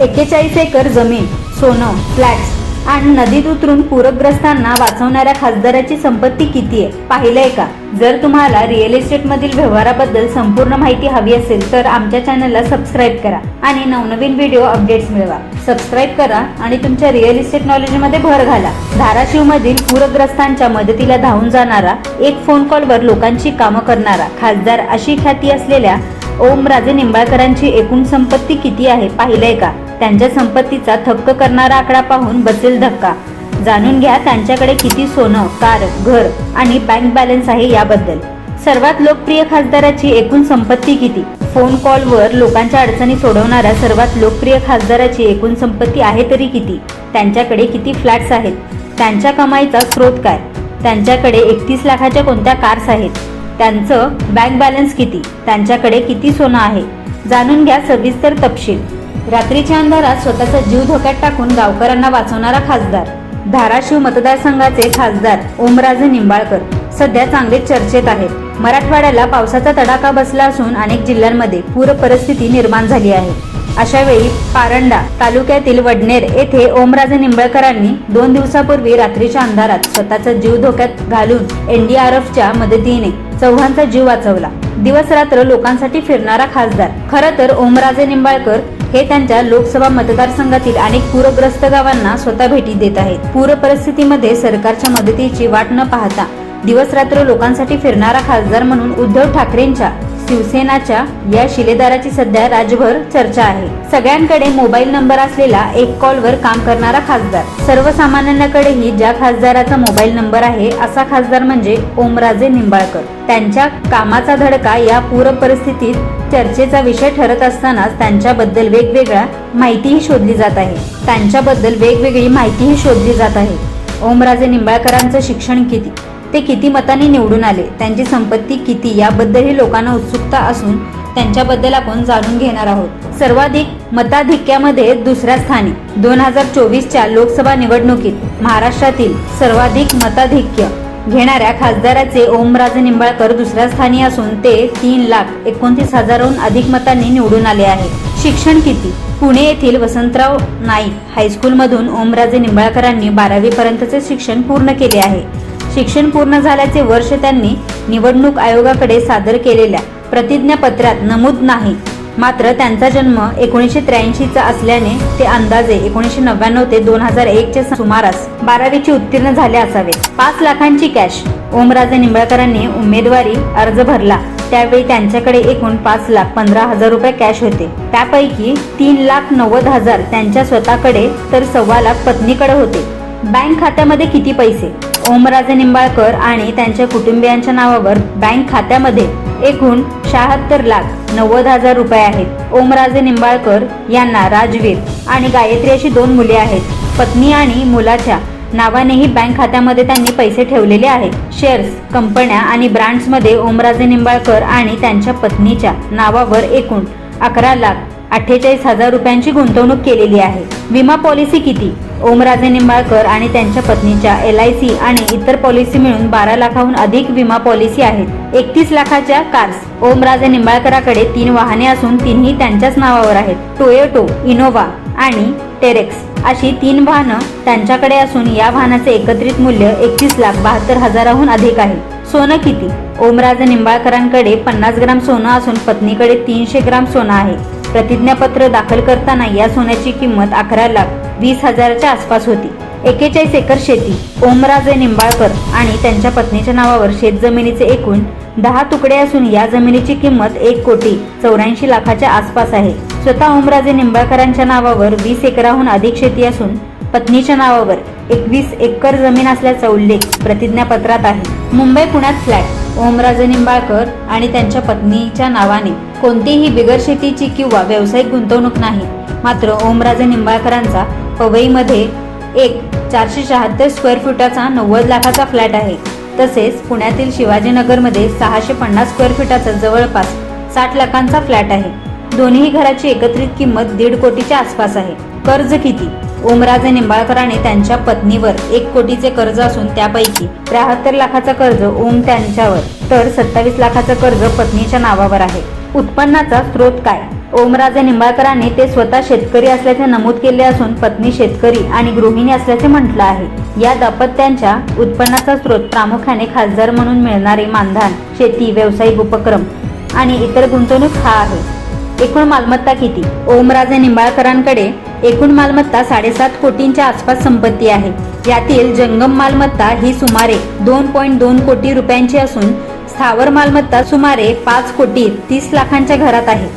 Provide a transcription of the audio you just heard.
एक्केचाळीस एकर जमीन सोनं फ्लॅट्स आणि नदीत उतरून पूरग्रस्तांना वाचवणाऱ्या खासदाराची संपत्ती किती आहे? पाहिलंय का? जर तुम्हाला रिअल इस्टेटमधील व्यवहाराबद्दल संपूर्ण माहिती हवी असेल तर आमच्या चॅनलला सबस्क्राईब करा आणि नवनवीन व्हिडिओ अपडेट्स मिळवा. सबस्क्राईब करा आणि तुमच्या रिअल इस्टेट नॉलेजमध्ये भर घाला. धाराशिवमधील पूरग्रस्तांच्या मदतीला धावून जाणारा एक फोन कॉलवर लोकांची कामं करणारा खासदार अशी ख्याती असलेल्या ओम राजे निंबाळकरांची एकूण संपत्ती किती आहे? पाहिलंय का? त्यांच्या संपत्तीचा थक्क करणारा आकडा पाहून बसेल धक्का. जाणून घ्या त्यांच्याकडे किती सोनं कार घर आणि बँक बॅलन्स आहे याबद्दल. सर्वात लोकप्रिय खासदाराची एकूण संपत्ती किती? फोन कॉलवर लोकांच्या अडचणी सोडवणाऱ्या सर्वात लोकप्रिय खासदाराची एकूण संपत्ती आहे तरी किती? त्यांच्याकडे किती फ्लॅट्स आहेत? त्यांच्या कमाईचा स्रोत काय? त्यांच्याकडे एकतीस लाखाच्या कोणत्या कार्स आहेत? त्यांचं बँक बॅलन्स किती? त्यांच्याकडे किती सोनं आहे? जाणून घ्या सविस्तर तपशील. रात्रीच्या अंधारात स्वतःचा जीव धोक्यात टाकून गावकऱ्यांना वाचवणारा खासदार. धाराशिव मतदारसंघाचे खासदार ओमराजे निंबाळकर सध्या चांगले चर्चेत आहेत. मराठवाड्याला पावसाचा तडाखा बसला असून अनेक जिल्ह्यांमध्ये पूर परिस्थिती निर्माण झाली आहे. अशा वेळी पारंडा तालुक्यातील वडनेर येथे ओमराजे निंबाळकरांनी दोन दिवसापूर्वी रात्रीच्या अंधारात स्वतःचा जीव धोक्यात घालून एनडीआरएफच्या मदतीने चौघांचा जीव वाचवला. दिवस रात्र लोकांसाठी फिरणारा खासदार. खरं तर ओमराजे निंबाळकर हे त्यांच्या लोकसभा मतदारसंघातील अनेक पूरग्रस्त गावांना स्वतः भेटी देत आहेत. पूर परिस्थितीमध्ये सरकारच्या मदतीची वाट न पाहता दिवस रात्र लोकांसाठी फिरणारा खासदार म्हणून उद्धव ठाकरेंच्या शिवसेनाच्या या शिलेदाराची सध्या राज्यभर चर्चा आहे. सगळ्यांकडे मोबाईल नंबर असलेला एक कॉलवर काम करणारा खासदार. सर्वसामान्यांकडेही ज्या खासदाराचा मोबाईल नंबर आहे असा खासदार म्हणजे ओमराजे निंबाळकर. त्यांच्या कामाचा धडका या पूर परिस्थितीत चर्चेचा विषय ठरत असतानाच त्यांच्याबद्दल वेगवेगळ्या माहितीही शोधली जात आहे. त्यांच्याबद्दल वेगवेगळी माहितीही शोधली जात आहे. ओमराजे निंबाळकरांचं शिक्षण किती? ते किती मताने निवडून आले? त्यांची संपत्ती किती? याबद्दलही लोकांना उत्सुकता असून त्यांच्याबद्दल आपण जाणून घेणार आहोत. सर्वाधिक मताधिक्यामध्ये दुसऱ्या स्थानी. दोन हजार चोवीसच्या लोकसभा निवडणुकीत महाराष्ट्रातील सर्वाधिक मताधिक्य घेणाऱ्या खासदाराचे ओमराजे निंबाळकर दुसऱ्या स्थानी असून ते तीन लाख एकोणतीस हजारहून अधिक मतांनी निवडून आले आहे. शिक्षण किती? पुणे येथील वसंतराव नाईक हायस्कूलमधून ओमराजे निंबाळकरांनी बारावी पर्यंतचे शिक्षण पूर्ण केले आहे. शिक्षण पूर्ण झाल्याचे वर्ष त्यांनी निवडणूक आयोगाकडे सादर केलेल्या प्रतिज्ञापत्रात नमूद नाही. मात्र त्यांचा जन्म एकोणीसशे त्र्याऐंशीचा असल्याने ते अंदाजे एकोणीसशे नव्याण्णव ते दोन हजार एकच्या सुमारास बारावीची उत्तीर्ण झाले असावे. पाच लाखांची कॅश. ओमराजे निंबाळकरांनी उमेदवारी अर्ज भरला. त्यावेळी त्यांच्याकडे एकूण पाच लाख पंधरा हजार रुपये कॅश होते. त्यापैकी तीन लाख नव्वद हजार त्यांच्या स्वतःकडे तर सव्वा लाख पत्नीकडे होते. बँक खात्यामध्ये किती पैसे? ओमराजे निंबाळकर आणि त्यांच्या कुटुंबियांच्या नावावर बँक खात्यामध्ये एकूण शहात्तर लाख नव्वद हजार रुपये आहेत. ओमराजे निंबाळकर यांना राजवीर आणि गायत्री अशी दोन मुले आहेत. पत्नी आणि मुलाच्या नावानेही बँक खात्यामध्ये त्यांनी पैसे ठेवलेले आहेत. शेअर्स कंपन्या आणि ब्रँड्समध्ये ओमराजे निंबाळकर आणि त्यांच्या पत्नीच्या नावावर एकूण अकरा लाख अठ्ठेचाळीस हजार रुपयांची गुंतवणूक केलेली आहे. विमा पॉलिसी किती? ओमराजे निंबाळकर आणि त्यांच्या पत्नीच्या एल आय सी आणि इतर पॉलिसी मिळून बारा लाखाहून अधिक विमा पॉलिसी आहेत. एकतीस लाखाच्या कार्स. ओमराजे निंबाळकराकडे तीन वाहने असून तीनही त्यांच्याच नावावर आहेत. टोयोटो इनोव्हा आणि टेरेक्स अशी तीन वाहनं त्यांच्याकडे असून या वाहनाचे एकत्रित मूल्य एकतीस लाख बहात्तर हजाराहून अधिक आहे. सोनं किती? ओमराजे निंबाळकरांकडे पन्नास ग्राम सोनं असून पत्नीकडे तीनशे ग्राम सोनं आहे. प्रतिज्ञापत्र दाखल करताना या सोन्याची किंमत अकरा लाख वीस हजाराच्या आसपास होती. एकेचाळीस एकर शेती ओमराजे निंबाळकर आणि त्यांच्या पत्नीच्या नावावर शेतजमिनीचे एकूण दहा तुकडे असून या जमिनीची किंमत एक कोटी चौऱ्याऐंशी लाखाच्या आसपास आहे. स्वतः ओमराजे निंबाळकरांच्या नावावर वीस एकराहून अधिक शेती असून पत्नीच्या नावावर एकवीस एकर जमीन असल्याचा उल्लेख प्रतिज्ञापत्रात आहे. मुंबई पुण्यात फ्लॅट ओमराजे निंबाळकर आणि त्यांच्या पत्नीच्या नावाने कोणतीही बिगर शेतीची किंवा व्यावसायिक गुंतवणूक नाही. मात्र ओमराजे निंबाळकरांचा पवईमध्ये एक चारशे शहात्तर स्क्वेअर फुटाचा नव्वद लाखाचा फ्लॅट आहे. तसेच पुण्यातील शिवाजीनगरमध्ये सहाशे पन्नास स्क्वेअर फुटाचा जवळपास साठ लाखांचा फ्लॅट आहे. दोन्ही घराची एकत्रित किंमत दीड कोटीच्या आसपास आहे. कर्ज किती? ओमराजे निंबाळकरांनी त्यांच्या पत्नीवर एक कोटीचे कर्ज असून त्यापैकी त्र्याहत्तर लाखाचं कर्ज ओम त्यांच्यावर तर सत्तावीस लाखाचं कर्ज पत्नीच्या नावावर आहे. उत्पन्नाचा स्रोत काय? ओमराजे निंबाळकरांनी ते स्वतः शेतकरी असल्याचे नमूद केले असून पत्नी शेतकरी आणि गृहिणी असल्याचे म्हटलं आहे. या दाम्पत्यांच्या उत्पन्नाचा स्रोत प्रामुख्याने खासदार म्हणून मिळणारे मानधन शेती व्यावसायिक उपक्रम आणि इतर गुंतवणूक हा आहे. एकूण मालमत्ता किती? ओमराजे निंबाळकरांकडे एकूण मालमत्ता साडेसात कोटींच्या आसपास संपत्ती आहे. यातील जंगम मालमत्ता ही सुमारे दोन पॉईंट दोन कोटी रुपयांची असून स्थावर मालमत्ता सुमारे पाच कोटी तीस लाखांच्या घरात आहे.